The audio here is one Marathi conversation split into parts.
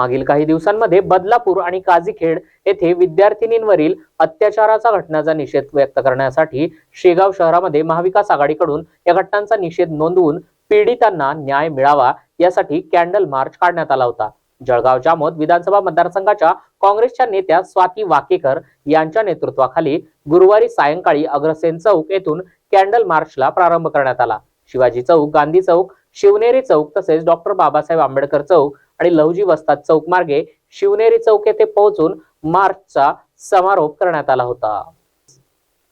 मागील काही दिवसांमध्ये बदलापूर आणि काझीखेड येथे विद्यार्थिनींवरील अत्याचाराचा घटनाचा निषेध व्यक्त करण्यासाठी शेगाव शहरामध्ये महाविकास आघाडीकडून या घटनांचा निषेध नोंदवून पीडितांना न्याय मिळावा यासाठी कॅन्डल मार्च काढण्यात आला होता. जळगाव जामोद विधानसभा मतदारसंघाच्या काँग्रेसच्या नेत्या स्वाती वाकेकर यांच्या नेतृत्वाखाली गुरुवारी सायंकाळी अग्रसेन चौक येथून कॅन्डल मार्चला प्रारंभ करण्यात आला. शिवाजी चौक गांधी चौक शिवनेरी चौक तसेच डॉक्टर बाबासाहेब आंबेडकर चौक आणि लहुजी वस्ताद चौक मार्गे शिवनेरी चौक येथे पोहोचून मार्चचा समारोप करण्यात आला होता.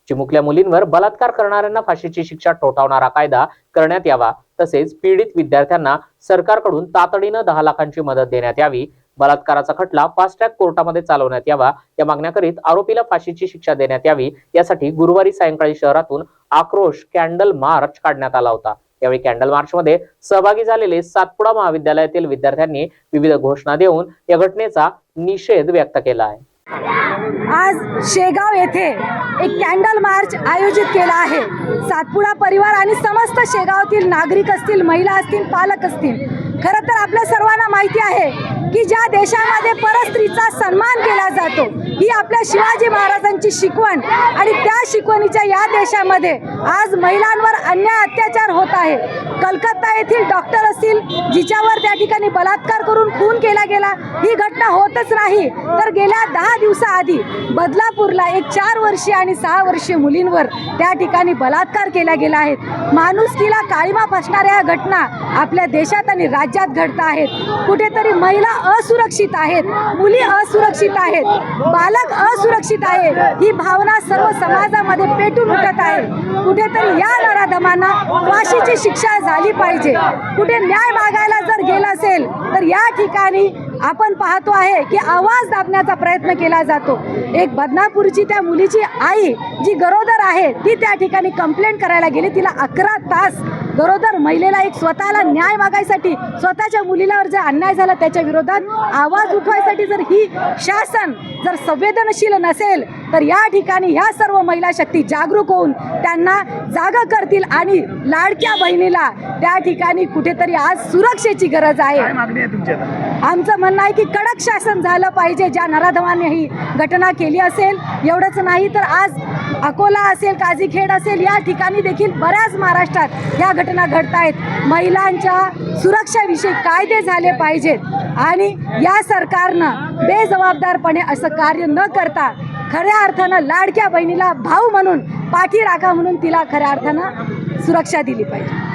चिमुकल्या मुलींवर बलात्कार करणाऱ्यांना फाशीची शिक्षा ठोठावणारा कायदा करण्यात यावा तसेच पीडित विद्यार्थ्यांना सरकारकडून तातडीनं दहा लाखांची मदत देण्यात यावी बलात्काराचा खटला फास्ट ट्रॅक कोर्टामध्ये चालवण्यात यावा या मागण्या करीत आरोपीला फाशीची शिक्षा देण्यात यावी यासाठी गुरुवारी सायंकाळी शहरातून आक्रोश कॅन्डल मार्च काढण्यात आला होता. यावेळी कॅन्डल मार्च मध्ये सहभागी झालेले सातपुडा महाविद्यालयातील विद्यार्थ्यांनी विविध घोषणा देऊन या घटनेचा निषेध व्यक्त केला आहे. आज शेगाव येथे एक कॅन्डल मार्च आयोजित केला आहे. सातपुडा परिवार आणि समस्त शेगावतील नागरिक असतील महिला असतील पालक असतील खरं तर आपल्या सर्वांना माहिती आहे की ज्या देशामध्ये परस्त्रीचा सन्मान केला जातो ही आपल्या शिवाजी महाराजांची शिकवण आणि त्या शिकवणीच्या या देशामध्ये आज महिलांवर अन्याय अत्याचार होत आहे. कलकत्ता येथील डॉक्टर असतील जिच्यावर त्या ठिकाणी बलात्कार करून खून केला गेला ही घटना होतच नाही. तर गेल्या दहा दिवसाआधी बदलापूरला एक चार वर्षीय आणि सहा वर्षीय मुलींवर त्या ठिकाणी बलात्कार केला गेला आहे. माणुसकीला काळीमा फासणाऱ्या या घटना आपल्या देशात आणि राज्यात घडत आहेत. कुठेतरी महिला असुरक्षित आहेत मुली असुरक्षित आहेत बालक असुरक्षित आहे ही भावना सर्व समाजामध्ये पेटून उठत आहे. कुठेतरी या नराधमांना फाशीची शिक्षा झाली पाहिजे. कुठे न्याय मागायला जर गेला असेल तर या ठिकाणी आपण पाहतो आहे की आवाज दाबण्याचा प्रयत्न केला जातो. एक बदनापूरची त्या मुलीची आई जी गरोदर आहे ती त्या ठिकाणी कंप्लेंट करायला गेली. तिला अकरा तास गरोदर महिलेला एक स्वतःला न्याय मागायसाठी स्वतःच्या मुलीलावर जर अन्याय झाला त्याच्या विरोधात आवाज उठवायसाठी जर ही शासन जर संवेदनशील नसेल तर या ठिकाणी ह्या सर्व महिला शक्ती जागरूक होऊन त्यांना जागा करतील आणि लाडक्या बहिणीला त्या ठिकाणी कुठेतरी आज सुरक्षेची गरज आहे. आमचं म्हणणं आहे की कडक शासन झालं पाहिजे. ज्या नराधमाने ही घटना केली असेल एवढंच नाही तर आज अकोला असेल काझीखेड असेल या ठिकाणी देखील बऱ्याच महाराष्ट्रात ह्या घटना घडत आहेत महिलांच्या सुरक्षाविषयी कायदे झाले पाहिजेत. आणि या सरकारनं बेजबाबदारपणे असं कार्य न करता खऱ्या अर्थानं लाडक्या बहिणीला भाऊ म्हणून पाठी राखा म्हणून तिला खऱ्या अर्थानं सुरक्षा दिली पाहिजे.